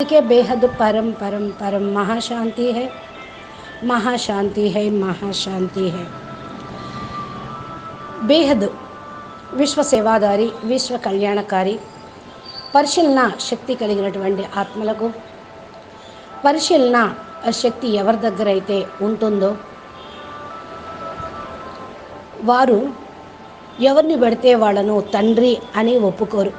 के बेहद परम परम परम महाशांति है महाशांति है महाशांति है బేహద్ విశ్వ సేవాదారి విశ్వ కళ్యాణకారి పరిశీలన శక్తి కలిగినటువంటి ఆత్మలకు పరిశీలన శక్తి ఎవరి దగ్గర అయితే ఉంటుందో వారు ఎవరిని పెడితే వాళ్ళను తండ్రి అని ఒప్పుకోరు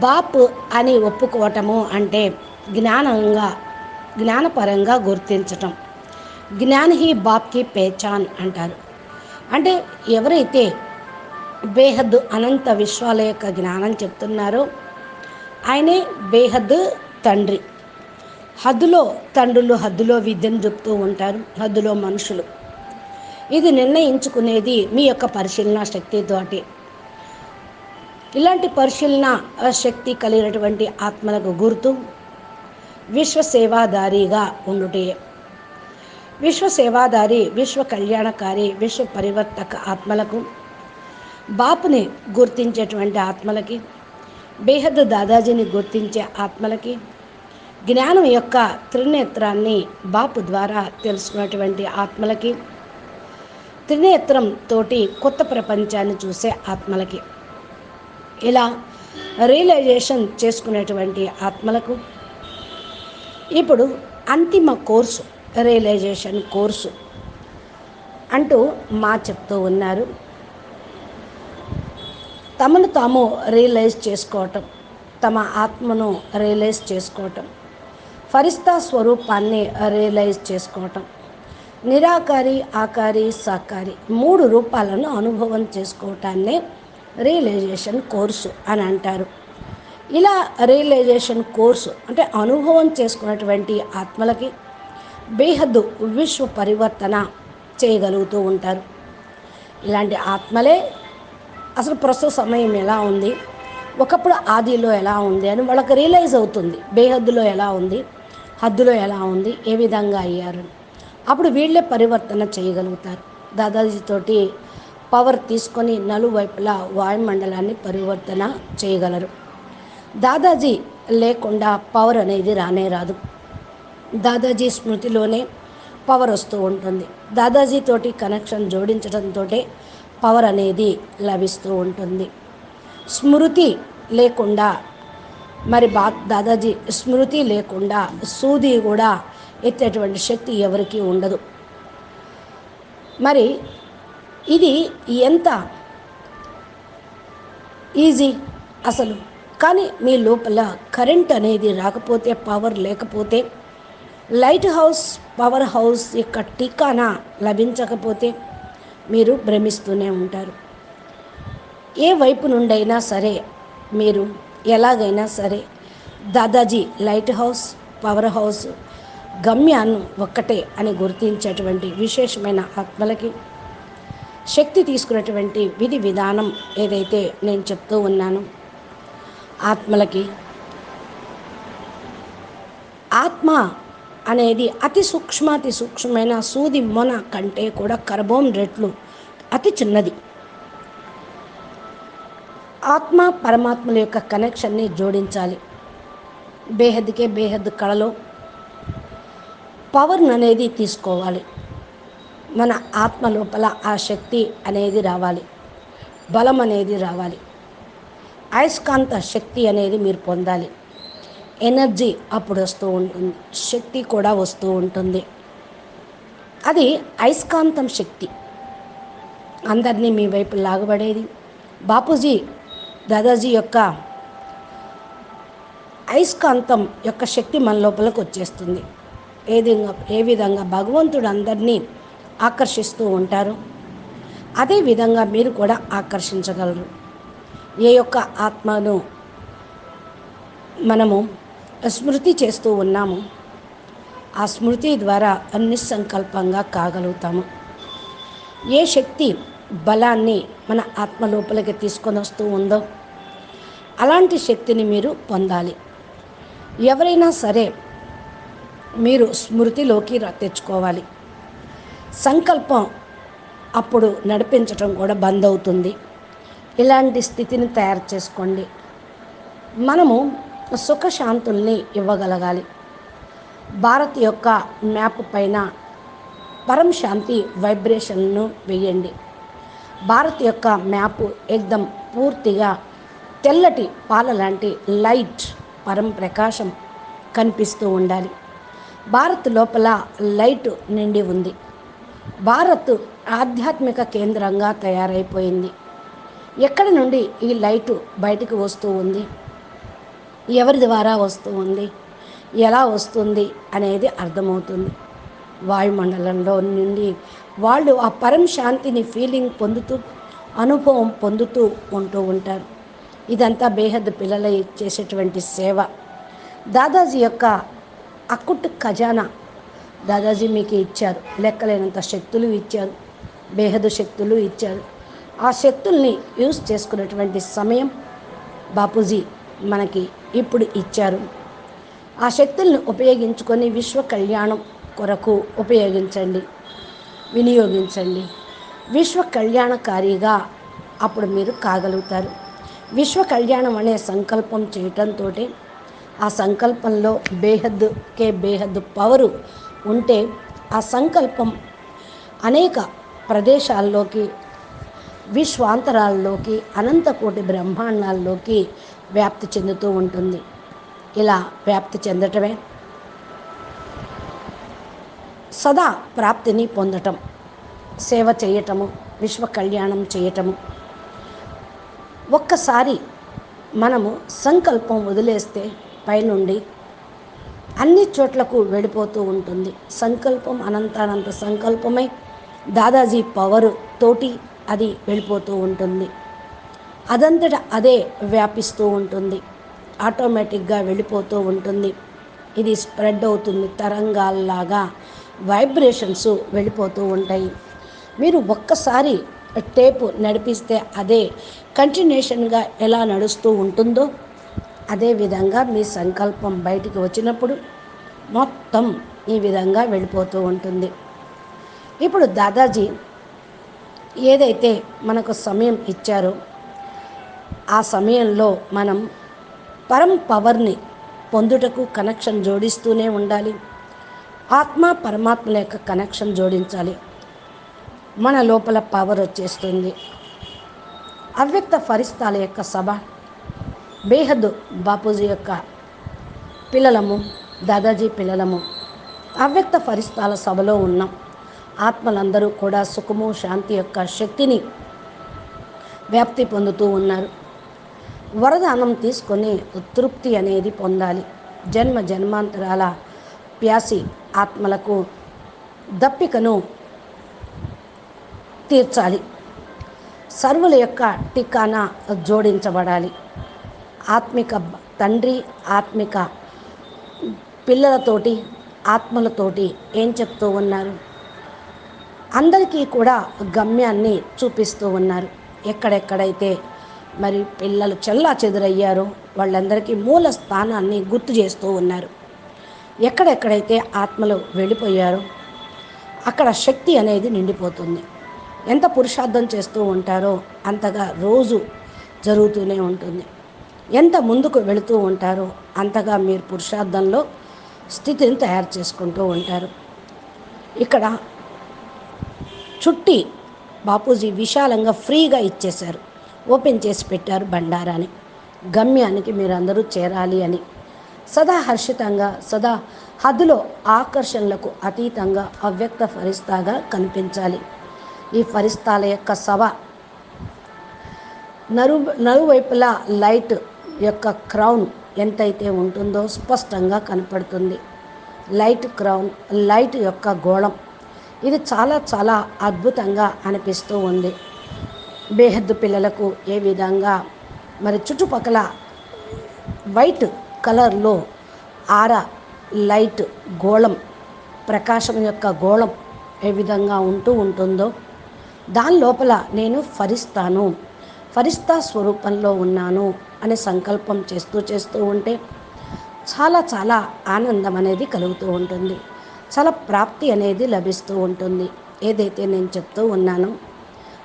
బాప్ అని ఒప్పుకోవటము అంటే జ్ఞానంగా జ్ఞానపరంగా గుర్తించటం. జ్ఞాన్ హీ బాప్కి పేచాన్ అంటారు. అంటే ఎవరైతే బేహద్ అనంత విశ్వాల యొక్క జ్ఞానం చెప్తున్నారో ఆయనే బేహద్ తండ్రి. హద్దులో తండ్రులు హద్దులో విద్యను చెప్తూ ఉంటారు హద్దులో మనుషులు. ఇది నిర్ణయించుకునేది మీ యొక్క పరిశీలన శక్తితోటి ఇలాంటి పరిశీలన శక్తి కలిగినటువంటి ఆత్మలకు గుర్తు విశ్వసేవాదారిగా ఉండుటే. విశ్వసేవాదారి విశ్వ కళ్యాణకారి విశ్వ పరివర్తక ఆత్మలకు బాపుని గుర్తించేటువంటి ఆత్మలకి బేహద్ దాదాజీని గుర్తించే ఆత్మలకి జ్ఞానం యొక్క త్రినేత్రాన్ని బాపు ద్వారా తెలుసుకున్నటువంటి ఆత్మలకి త్రినేత్రం తోటి కొత్త ప్రపంచాన్ని చూసే ఆత్మలకి. ఇలా రియలైజేషన్ చేసుకునేటువంటి ఆత్మలకు. ఇప్పుడు అంతిమ కోర్సు రియలైజేషన్ కోర్సు అంటూ మా చెప్తూ ఉన్నారు. తమను తాము రియలైజ్ చేసుకోవటం తమ ఆత్మను రియలైజ్ చేసుకోవటం ఫరిస్తా స్వరూపాన్ని రియలైజ్ చేసుకోవటం నిరాకారి ఆకారి సాకారి మూడు రూపాలను అనుభవం చేసుకోవటాన్నే రియలైజేషన్ కోర్సు అని అంటారు. ఇలా రియలైజేషన్ కోర్సు అంటే అనుభవం చేసుకున్నటువంటి ఆత్మలకి బేహద్దు విశ్వ పరివర్తన చేయగలుగుతూ ఉంటారు. ఇలాంటి ఆత్మలే అసలు ప్రస్తుత సమయం ఎలా ఉంది ఒకప్పుడు ఆదిలో ఎలా ఉంది అని వాళ్ళకి రియలైజ్ అవుతుంది. బేహద్దులో ఎలా ఉంది హద్దులో ఎలా ఉంది ఏ విధంగా అయ్యారు. అప్పుడు వీళ్ళే పరివర్తన చేయగలుగుతారు. దాదాజీతోటి పవర్ తీసుకొని నలువైపులా వాయుమండలాన్ని పరివర్తన చేయగలరు. దాదాజీ లేకుండా పవర్ అనేది రానే రాదు. దాదాజీ స్మృతిలోనే పవర్ వస్తూ ఉంటుంది. దాదాజీ తోటి కనెక్షన్ జోడించడంతో పవర్ అనేది లభిస్తూ ఉంటుంది. స్మృతి లేకుండా మరి బా దాదాజీ స్మృతి లేకుండా సూది కూడా ఎత్తేటువంటి శక్తి ఎవరికీ ఉండదు. మరి ఇది ఎంత ఈజీ అసలు. కానీ మీ లోపల కరెంట్ అనేది రాకపోతే పవర్ లేకపోతే లైట్ హౌస్ పవర్ హౌస్ యొక్క టీకానా లభించకపోతే మీరు భ్రమిస్తూనే ఉంటారు. ఏ వైపు నుండైనా సరే మీరు ఎలాగైనా సరే Dadaji light house power house గమ్యాన్ని ఒక్కటే అని గుర్తించేటువంటి విశేషమైన ఆత్మలకి శక్తి తీసుకున్నటువంటి విధి విధానం ఏదైతే నేను చెప్తూ ఉన్నాను ఆత్మలకి. ఆత్మ అనేది అతి సూక్ష్మాతి సూక్ష్మమైన సూది మొన కంటే కూడా కర్బోన్ రెట్లు అతి చిన్నది. ఆత్మ పరమాత్మల యొక్క కనెక్షన్ని జోడించాలి. బేహద్కే బేహద్ కళలో పవర్ అనేది తీసుకోవాలి. మన ఆత్మ లోపల ఆ శక్తి అనేది రావాలి. బలం అనేది రావాలి. అయస్కాంత శక్తి అనేది మీరు పొందాలి. ఎనర్జీ అప్పుడు వస్తూ ఉంటుంది శక్తి కూడా వస్తూ ఉంటుంది. అది అయస్కాంతం శక్తి. అందరినీ మీ వైపు లాగబడేది. బాపూజీ దాదాజీ యొక్క అయస్కాంతం యొక్క శక్తి మన లోపలికి వచ్చేస్తుంది. ఏ విధంగా ఏ విధంగా భగవంతుడు అందరినీ ఆకర్షిస్తూ ఉంటారు. అదే విధంగా మీరు కూడా ఆకర్షించగలరు. ఏ యొక్క ఆత్మను మనము స్మృతి చేస్తూ ఉన్నాము ఆ స్మృతి ద్వారా నిస్సంకల్పంగా కాగలుగుతాము. ఏ శక్తి బలాన్ని మన ఆత్మ లోపలికి తీసుకొని వస్తూ ఉందో అలాంటి శక్తిని మీరు పొందాలి. ఎవరైనా సరే మీరు స్మృతిలోకి తెచ్చుకోవాలి. సంకల్పం అప్పుడు నడిపించటం కూడా బంద్ అవుతుంది. ఇలాంటి స్థితిని తయారు చేసుకోండి. మనము సుఖశాంతుల్ని ఇవ్వగలగాలి. భారత్ యొక్క మ్యాప్ పైన పరం శాంతి వైబ్రేషన్ను వేయండి భారత్ యొక్క మ్యాప్ ఎగ్దం పూర్తిగా తెల్లటి పాల లాంటి లైట్ పరం ప్రకాశం కనిపిస్తూ ఉండాలి. భారత్ లోపల లైట్ నిండి ఉంది. భారత్ ఆధ్యాత్మిక కేంద్రంగా తయారైపోయింది. ఎక్కడి నుండి ఈ లైటు బయటికి వస్తూ ఉంది? ఎవరి ద్వారా వస్తూ ఉంది? ఎలా వస్తుంది అనేది అర్థమవుతుంది. వాయుమండలంలో నుండి వాళ్ళు ఆ పరం శాంతిని ఫీలింగ్ పొందుతూ అనుభవం పొందుతూ ఉంటూ ఉంటారు. ఇదంతా బేహద్ పిల్లల చేసేటువంటి సేవ. దాదాజీ యొక్క అక్కుట్ ఖజానా దాదాజీ మీకు ఇచ్చారు లెక్కలేనంత శక్తులు ఇచ్చారు బేహదు శక్తులు ఇచ్చారు. ఆ శక్తుల్ని యూజ్ చేసుకునేటువంటి సమయం బాపూజీ మనకి ఇప్పుడు ఇచ్చారు. ఆ శక్తుల్ని ఉపయోగించుకొని విశ్వ కళ్యాణం కొరకు ఉపయోగించండి వినియోగించండి. విశ్వ కళ్యాణకారిగా అప్పుడు మీరు కాగలుగుతారు. విశ్వ కళ్యాణం అనే సంకల్పం చేయటంతో ఆ సంకల్పంలో బేహద్ కే పవరు ఉంటే ఆ సంకల్పం అనేక ప్రదేశాల్లోకి విశ్వాంతరాల్లోకి అనంతకోటి బ్రహ్మాండాల్లోకి వ్యాప్తి చెందుతూ ఉంటుంది. ఇలా వ్యాప్తి చెందటమే సదా ప్రాప్తిని పొందటం సేవ చేయటము విశ్వ కళ్యాణం చేయటము. ఒక్కసారి మనము సంకల్పం వదిలేస్తే పైనుండి అన్ని చోట్లకు వెళ్ళిపోతూ ఉంటుంది. సంకల్పం అనంతానంత సంకల్పమై దాదాజీ పవర్ తోటి అది వెళ్ళిపోతూ ఉంటుంది. అదంతట అదే వ్యాపిస్తూ ఉంటుంది. ఆటోమేటిక్గా వెళ్ళిపోతూ ఉంటుంది. ఇది స్ప్రెడ్ అవుతుంది తరంగాల్లాగా. వైబ్రేషన్స్ వెళ్ళిపోతూ ఉంటాయి. మీరు ఒక్కసారి టేపు నడిపిస్తే అదే కంటిన్యూషన్గా ఎలా నడుస్తూ ఉంటుందో అదే విధంగా మీ సంకల్పం బయటికి వచ్చినప్పుడు మొత్తం ఈ విధంగా వెళ్ళిపోతూ ఉంటుంది. ఇప్పుడు దాదాజీ ఏదైతే మనకు సమయం ఇచ్చారో ఆ సమయంలో మనం పరం పవర్ని పొందుటకు కనెక్షన్ జోడిస్తూనే ఉండాలి. ఆత్మ పరమాత్మల యొక్క కనెక్షన్ జోడించాలి. మన లోపల పవర్ వచ్చేస్తుంది. అవ్యక్త ఫరిస్తాల యొక్క సభ బేహద్ బాపూజీ యొక్క పిల్లలము దాదాజీ పిల్లలము. అవ్యక్త పరిస్థాల సభలో ఉన్నాం ఆత్మలందరూ కూడా సుఖము శాంతి యొక్క శక్తిని వ్యాప్తి పొందుతూ ఉన్నారు. వరదానం తీసుకొని తృప్తి అనేది పొందాలి. జన్మ జన్మాంతరాల ప్యాసి ఆత్మలకు దప్పికను తీర్చాలి. సర్వుల యొక్క టికానా జోడించబడాలి. ఆత్మిక తండ్రి ఆత్మిక పిల్లలతోటి ఆత్మలతోటి ఏం చెప్తూ ఉన్నారు? అందరికీ కూడా గమ్యాన్ని చూపిస్తూ ఉన్నారు. ఎక్కడెక్కడైతే మరి పిల్లలు చెల్లా చెదురయ్యారో వాళ్ళందరికీ మూల స్థానాన్ని గుర్తు చేస్తూ ఉన్నారు. ఎక్కడెక్కడైతే ఆత్మలు వెళ్ళిపోయారో అక్కడ శక్తి అనేది నిండిపోతుంది. ఎంత పురుషార్థం చేస్తూ ఉంటారో అంతగా రోజు జరుగుతూనే ఉంటుంది. ఎంత ముందుకు వెళుతూ ఉంటారో అంతగా మీరు పురుషార్థంలో స్థితిని తయారు చేసుకుంటూ ఉంటారు. ఇక్కడ చుట్టి బాపూజీ విశాలంగా ఫ్రీగా ఇచ్చేశారు. ఓపెన్ చేసి పెట్టారు బండారాన్ని. గమ్యానికి మీరందరూ చేరాలి అని. సదా హర్షితంగా సదా హద్దులో ఆకర్షణలకు అతీతంగా అవ్యక్త ఫరిస్తాగా కనిపించాలి. ఈ ఫరిస్తాల యొక్క సభ నరు నరువైపులా లైట్ యొక్క క్రౌన్ ఎంతైతే ఉంటుందో స్పష్టంగా కనపడుతుంది. లైట్ క్రౌన్ లైట్ యొక్క గోళం. ఇది చాలా చాలా అద్భుతంగా అనిపిస్తూ ఉంది. బేహద్దు పిల్లలకు ఏ విధంగా? మరి చుట్టుపక్కల వైట్ కలర్లో ఆర లైట్ గోళం ప్రకాశం యొక్క గోళం ఏ విధంగా ఉంటూ ఉంటుందో దాని లోపల నేను ఫరిస్తాను. ఫరిస్తా స్వరూపంలో ఉన్నాను అనే సంకల్పం చేస్తూ చేస్తూ ఉంటే చాలా చాలా ఆనందం అనేది కలుగుతూ ఉంటుంది. చాలా ప్రాప్తి అనేది లభిస్తూ ఉంటుంది. ఏదైతే నేను చెప్తూ ఉన్నానో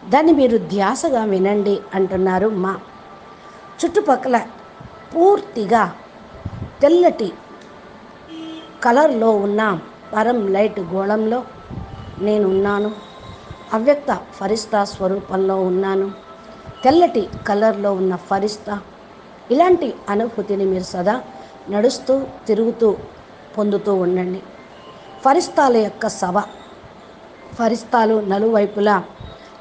దాన్ని మీరు ధ్యాసగా వినండి అంటున్నారు మా. చుట్టుపక్కల పూర్తిగా తెల్లటి కలర్లో ఉన్న పరం లైట్ గోళంలో నేను ఉన్నాను అవ్యక్త ఫరిస్తా స్వరూపంలో ఉన్నాను. తెల్లటి కలర్లో ఉన్న ఫరిస్తా ఇలాంటి అనుభూతిని మీరు సదా నడుస్తూ తిరుగుతూ పొందుతూ ఉండండి. ఫరిస్తాల యొక్క సభ. ఫరిస్తాలు నలువైపులా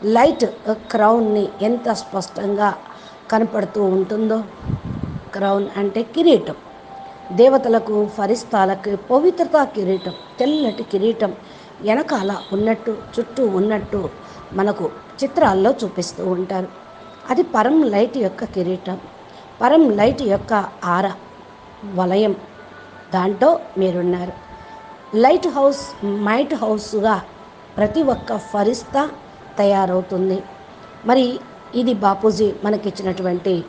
లైట్ క్రౌన్ని ఎంత స్పష్టంగా కనపడుతూ ఉంటుందో. క్రౌన్ అంటే కిరీటం. దేవతలకు ఫరిస్తాలకు పవిత్రత కిరీటం తెల్లటి కిరీటం వెనకాల ఉన్నట్టు చుట్టూ ఉన్నట్టు మనకు చిత్రాల్లో చూపిస్తూ ఉంటారు. అది పరం లైట్ యొక్క కిరీటం పరం లైట్ యొక్క ఆర వలయం. దాంట్లో మీరున్నారు. లైట్ హౌస్ మైట్ హౌస్గా ప్రతి ఒక్క ఫరిస్తా తయారవుతుంది. మరి ఇది బాపూజీ మనకిచ్చినటువంటి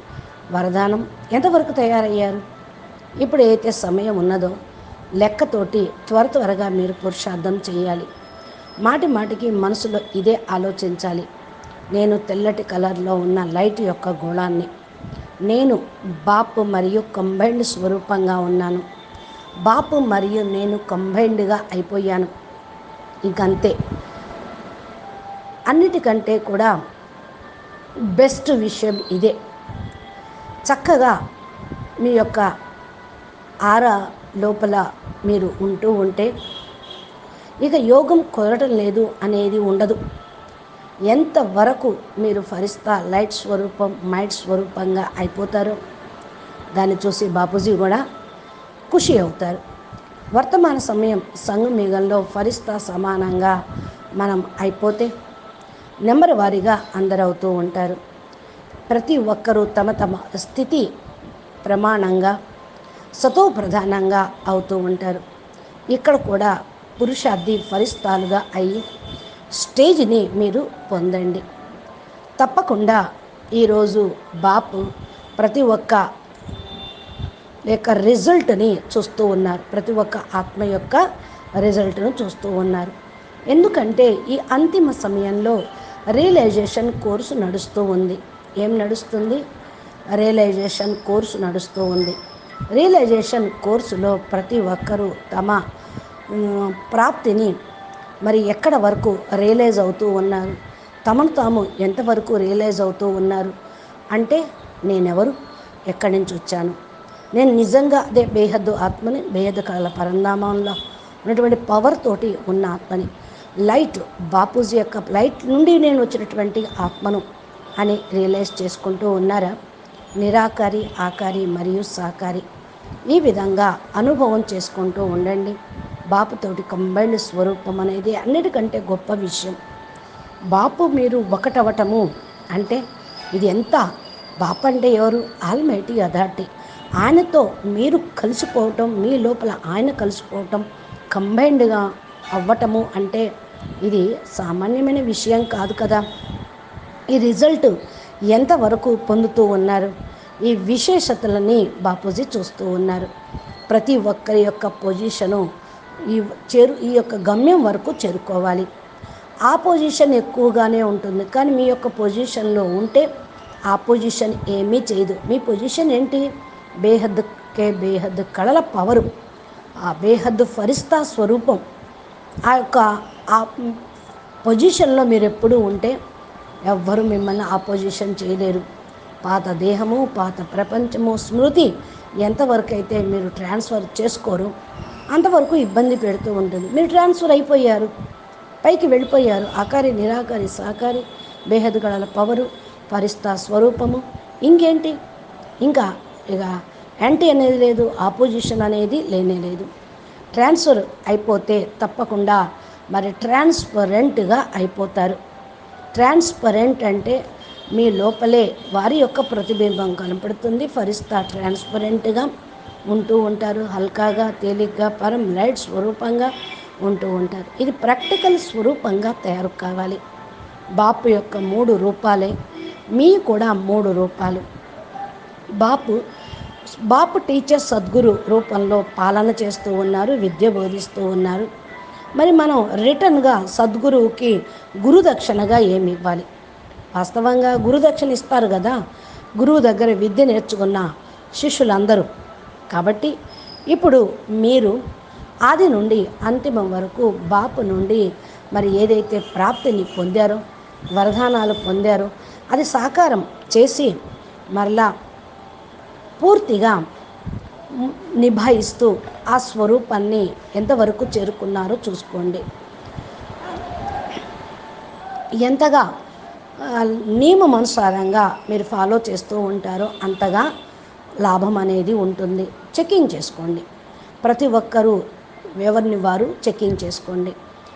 వరదానం. ఎంతవరకు తయారయ్యారు? ఇప్పుడు ఏదైతే సమయం ఉన్నదో లెక్కతోటి త్వర త్వరగా మీరు పురుషార్థం చేయాలి. మాటి మాటికి మనసులో ఇదే ఆలోచించాలి. నేను తెల్లటి కలర్లో ఉన్న లైట్ యొక్క గోళాన్ని. నేను బాపు మరియు కంబైండ్ స్వరూపంగా ఉన్నాను. బాపు మరియు నేను కంబైండ్గా అయిపోయాను. ఇంకంతే. అన్నిటికంటే కూడా బెస్ట్ విషయం ఇదే. చక్కగా మీ యొక్క ఆర లోపల మీరు ఉంటూ ఉంటే ఇక యోగం కుదరటం లేదు అనేది ఉండదు. ఎంతవరకు మీరు ఫరిస్తా లైట్ స్వరూపం మైట్ స్వరూపంగా అయిపోతారో దాన్ని చూసి బాపూజీ కూడా ఖుషి అవుతారు. వర్తమాన సమయం సంగమేఘంలో ఫరిస్తా సమానంగా మనం అయిపోతే నెంబర్ వారీగా అందరవుతూ ఉంటారు. ప్రతి ఒక్కరూ తమ తమ స్థితి ప్రమాణంగా సతో ప్రధానంగా అవుతూ ఉంటారు. ఇక్కడ కూడా పురుషార్థి ఫరిస్తాలుగా అయ్యి స్టేజ్ని మీరు పొందండి. తప్పకుండా ఈరోజు బాపు ప్రతి ఒక్క యొక్క రిజల్ట్ని చూస్తూ ఉన్నారు. ప్రతి ఒక్క ఆత్మ యొక్క రిజల్ట్ను చూస్తూ ఉన్నారు. ఎందుకంటే ఈ అంతిమ సమయంలో రియలైజేషన్ కోర్సు నడుస్తూ ఉంది. ఏం నడుస్తుంది? రియలైజేషన్ కోర్సు నడుస్తూ ఉంది. రియలైజేషన్ కోర్సులో ప్రతి ఒక్కరూ తమ ప్రాప్తిని మరి ఎక్కడ వరకు రియలైజ్ అవుతూ ఉన్నారు? తమను తాము ఎంతవరకు రియలైజ్ అవుతూ ఉన్నారు? అంటే నేనెవరు? ఎక్కడి నుంచి వచ్చాను? నేను నిజంగా అదే బేహద్దు ఆత్మని బేహద్దు కళల పరందామంలో ఉన్నటువంటి పవర్ తోటి ఉన్న ఆత్మని. లైట్ బాపూజీ యొక్క లైట్ నుండి నేను వచ్చినటువంటి ఆత్మను అని రియలైజ్ చేసుకుంటూ ఉన్నారా? నిరాకారి ఆకారి మరియు సాకారి. ఈ విధంగా అనుభవం చేసుకుంటూ ఉండండి. బాపుతోటి కంబైన్డ్ స్వరూపం అనేది అన్నిటికంటే గొప్ప విషయం. బాపు మీరు ఒకటవటము అంటే ఇది ఎంత? బాపు అంటే ఎవరు? Almighty authority. ఆయనతో మీరు కలిసిపోవటం మీ లోపల ఆయన కలిసిపోవటం కంబైన్డ్గా అవ్వటము అంటే ఇది సామాన్యమైన విషయం కాదు కదా. ఈ రిజల్ట్ ఎంతవరకు పొందుతూ ఉన్నారు? ఈ విశేషతలని బాపూజీ చూస్తూ ఉన్నారు. ప్రతి ఒక్కరి యొక్క పొజిషను ఈ చేరు ఈ యొక్క గమ్యం వరకు చేరుకోవాలి. ఆ పొజిషన్ ఎక్కువగానే ఉంటుంది. కానీ మీ యొక్క పొజిషన్లో ఉంటే ఆ పొజిషన్ ఏమీ చేయదు. మీ పొజిషన్ ఏంటి? బేహద్ కే బేహద్ కళల పవరు. ఆ బేహద్ ఫరిస్తా స్వరూపం. ఆ యొక్క ఆ పొజిషన్లో మీరు ఎప్పుడూ ఉంటే ఎవ్వరు మిమ్మల్ని ఆపోజిషన్ చేయలేరు. పాత దేహము పాత ప్రపంచము స్మృతి ఎంతవరకు అయితే మీరు ట్రాన్స్ఫర్ చేసుకోరు అంతవరకు ఇబ్బంది పెడుతూ ఉంటుంది. మీరు ట్రాన్స్ఫర్ అయిపోయారు. పైకి వెళ్ళిపోయారు. ఆకారి నిరాకారి సాకారి బేహద్ గళల పవరు పరిస్థా స్వరూపము. ఇంకేంటి? ఇంకా ఇక యాంటీ అనేది లేదు ఆపోజిషన్ అనేది లేనే లేదు. ట్రాన్స్ఫర్ అయిపోతే తప్పకుండా మరి ట్రాన్స్పరెంట్గా అయిపోతారు. ట్రాన్స్పరెంట్ అంటే మీ లోపలే వారి యొక్క ప్రతిబింబం కనపడుతుంది. ఫరిస్తా ట్రాన్స్పరెంట్గా ఉంటూ ఉంటారు. హల్కాగా తేలిగ్గా పరం లైట్ స్వరూపంగా ఉంటూ ఉంటారు. ఇది ప్రాక్టికల్ స్వరూపంగా తయారు కావాలి. బాపు యొక్క మూడు రూపాలే. మీ కూడా మూడు రూపాలు. బాపు బాపు టీచర్ సద్గురు రూపంలో పాలన చేస్తూ ఉన్నారు విద్య బోధిస్తూ ఉన్నారు. మరి మనం రిటర్న్గా సద్గురువుకి గురుదక్షిణగా ఏమి ఇవ్వాలి? వాస్తవంగా గురుదక్షిణ ఇస్తారు కదా? గురువు దగ్గర విద్య నేర్చుకున్న శిష్యులందరూ. కాబట్టి ఇప్పుడు మీరు ఆది నుండి అంతిమం వరకు బాపు నుండి మరి ఏదైతే ప్రాప్తిని పొందారో వరదానాలు పొందారో అది సాకారం చేసి మరలా పూర్తిగా నిభాయిస్తూ ఆ స్వరూపాన్ని ఎంతవరకు చేరుకున్నారో చూసుకోండి. ఎంతగా నియమం అనుసారంగా మీరు ఫాలో చేస్తూ ఉంటారో అంతగా లాభం అనేది ఉంటుంది. చెకింగ్ చేసుకోండి. ప్రతి ఒక్కరూ ఎవరిని వారు చెకింగ్ చేసుకోండి.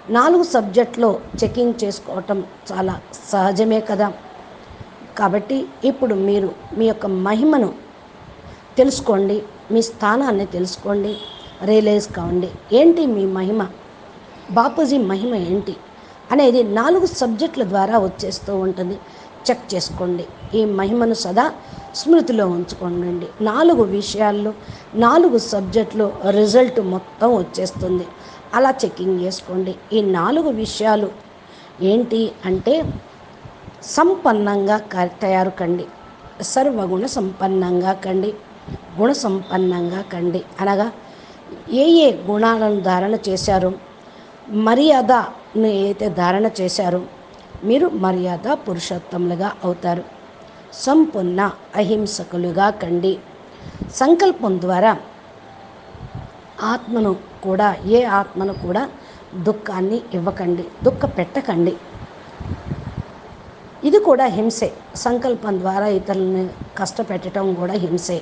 నాలుగు సబ్జెక్ట్లో చెకింగ్ చేసుకోవటం చాలా సహజమే కదా? కాబట్టి ఇప్పుడు మీరు మీ యొక్క మహిమను తెలుసుకోండి. మీ స్థానాన్ని తెలుసుకోండి. రియలైజ్ కావండి. ఏంటి మీ మహిమ? బాపూజీ మహిమ ఏంటి? అనేది నాలుగు సబ్జెక్టుల ద్వారా వచ్చేస్తూ ఉంటుంది. చెక్ చేసుకోండి. ఈ మహిమను సదా స్మృతిలో ఉంచుకోండి నాలుగు విషయాల్లో నాలుగు సబ్జెక్టులు రిజల్ట్ మొత్తం వచ్చేస్తుంది. అలా చెకింగ్ చేసుకోండి. ఈ నాలుగు విషయాలు ఏంటి అంటే సంపన్నంగా క- తయారు కండి. సర్వగుణ సంపన్నంగా కండి. గుణ సంపన్నంగా కండి. అనగా ఏ ఏ గుణాలను ధారణ చేశారో? మర్యాదను ఏదైతే ధారణ చేశారో? మీరు మర్యాద పురుషోత్తములుగా అవుతారు. సంపూర్ణ అహింసకులుగా కండి. సంకల్పం ద్వారా ఆత్మను కూడా ఏ ఆత్మను కూడా దుఃఖాన్ని ఇవ్వకండి. దుఃఖ పెట్టకండి. ఇది కూడా హింసే. సంకల్పం ద్వారా ఇతరులని కష్టపెట్టడం కూడా హింసే.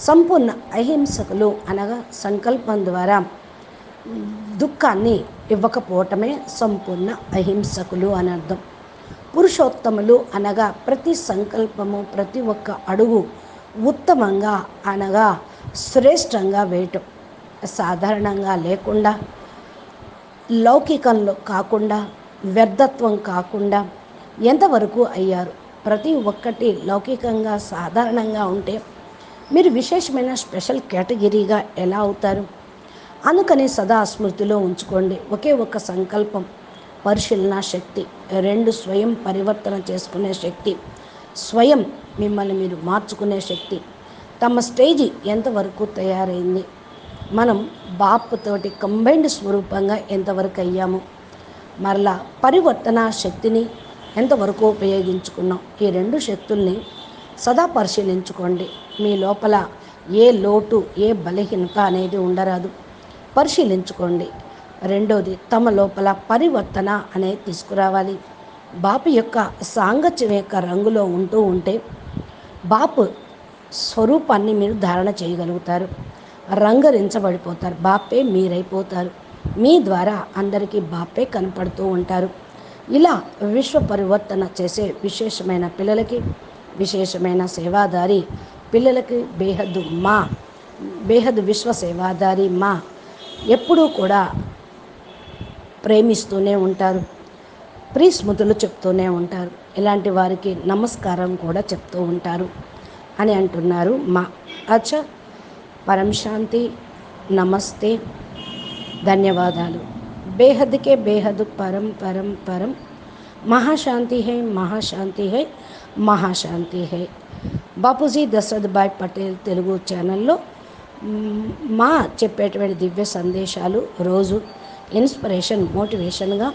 సంపూర్ణ అహింసకులు అనగా సంకల్పం ద్వారా దుఃఖాన్ని ఇవ్వకపోవటమే సంపూర్ణ అహింసకులు అని అర్థం. పురుషోత్తములు అనగా ప్రతి సంకల్పము ప్రతి ఒక్క అడుగు ఉత్తమంగా అనగా శ్రేష్టంగా వేయటం. సాధారణంగా లేకుండా లౌకికంలో కాకుండా వ్యర్థత్వం కాకుండా ఎంతవరకు అయ్యారు? ప్రతి ఒక్కటి లౌకికంగా సాధారణంగా ఉంటే మీరు విశేషమైన స్పెషల్ కేటగిరీగా ఎలా అవుతారు? అందుకని సదా స్మృతిలో ఉంచుకోండి. ఒకే ఒక సంకల్పం పరిశీలన శక్తి. రెండు స్వయం పరివర్తన చేసుకునే శక్తి. స్వయం మిమ్మల్ని మీరు మార్చుకునే శక్తి. తమ స్టేజీ ఎంతవరకు తయారైంది? మనం బాపుతోటి కంబైన్డ్ స్వరూపంగా ఎంతవరకు అయ్యాము? మరలా పరివర్తన శక్తిని ఎంతవరకు ఉపయోగించుకున్నాం? ఈ రెండు శక్తుల్ని సదా పరిశీలించుకోండి. మీ లోపల ఏ లోటు ఏ బలహీనత అనేది ఉండరాదు. పరిశీలించుకోండి. రెండోది తమ లోపల పరివర్తన అనేది తీసుకురావాలి. బాపు యొక్క సాంగత్యం యొక్క రంగులో ఉంటూ ఉంటే బాపు స్వరూపాన్ని మీరు ధారణ చేయగలుగుతారు. రంగరించబడిపోతారు. బాపే మీరైపోతారు. మీ ద్వారా అందరికీ బాపే కనపడుతూ ఉంటారు. ఇలా విశ్వ పరివర్తన చేసే విశేషమైన పిల్లలకి విశేషమైన సేవాదారి పిల్లలకి బేహద్దు మా బేహద్దు విశ్వ సేవాదారి మా ఎప్పుడూ కూడా ప్రేమిస్తూనే ఉంటారు. ప్రీస్మృతులు చెప్తూనే ఉంటారు. ఇలాంటి వారికి నమస్కారం కూడా చెప్తూ ఉంటారు అని అంటున్నారు మా అచ్చ పరంశాంతి నమస్తే ధన్యవాదాలు. బేహద్కే బేహద్ పరం పరం పరం. మహాశాంతి హై మహాశాంతి హై మహాశాంతి హై. బాపూజీ దశరథ్ భాయ్ పటేల్ తెలుగు ఛానల్లో మా చెప్పేటువంటి దివ్య సందేశాలు రోజు ఇన్స్పిరేషన్ మోటివేషన్గా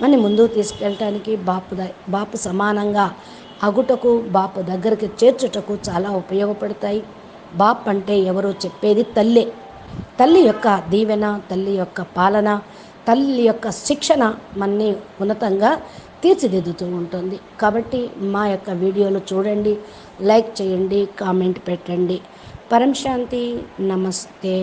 మన ముందుకు తీసుకెళ్ళటానికి బాపు ద- బాపు సమానంగా అగుటకు బాపు దగ్గరికి చేర్చుటకు చాలా ఉపయోగపడతాయి. బాప్ అంటే ఎవరో చెప్పేది తల్లే. తల్లి యొక్క దీవెన తల్లి యొక్క పాలన తల్లి యొక్క శిక్షణ మన్ని ఉన్నతంగా తీర్చిదిద్దుతూ ఉంటుంది. కాబట్టి మా యొక్క వీడియోలు చూడండి లైక్ చేయండి కామెంట్ పెట్టండి. పరం శాంతి నమస్తే.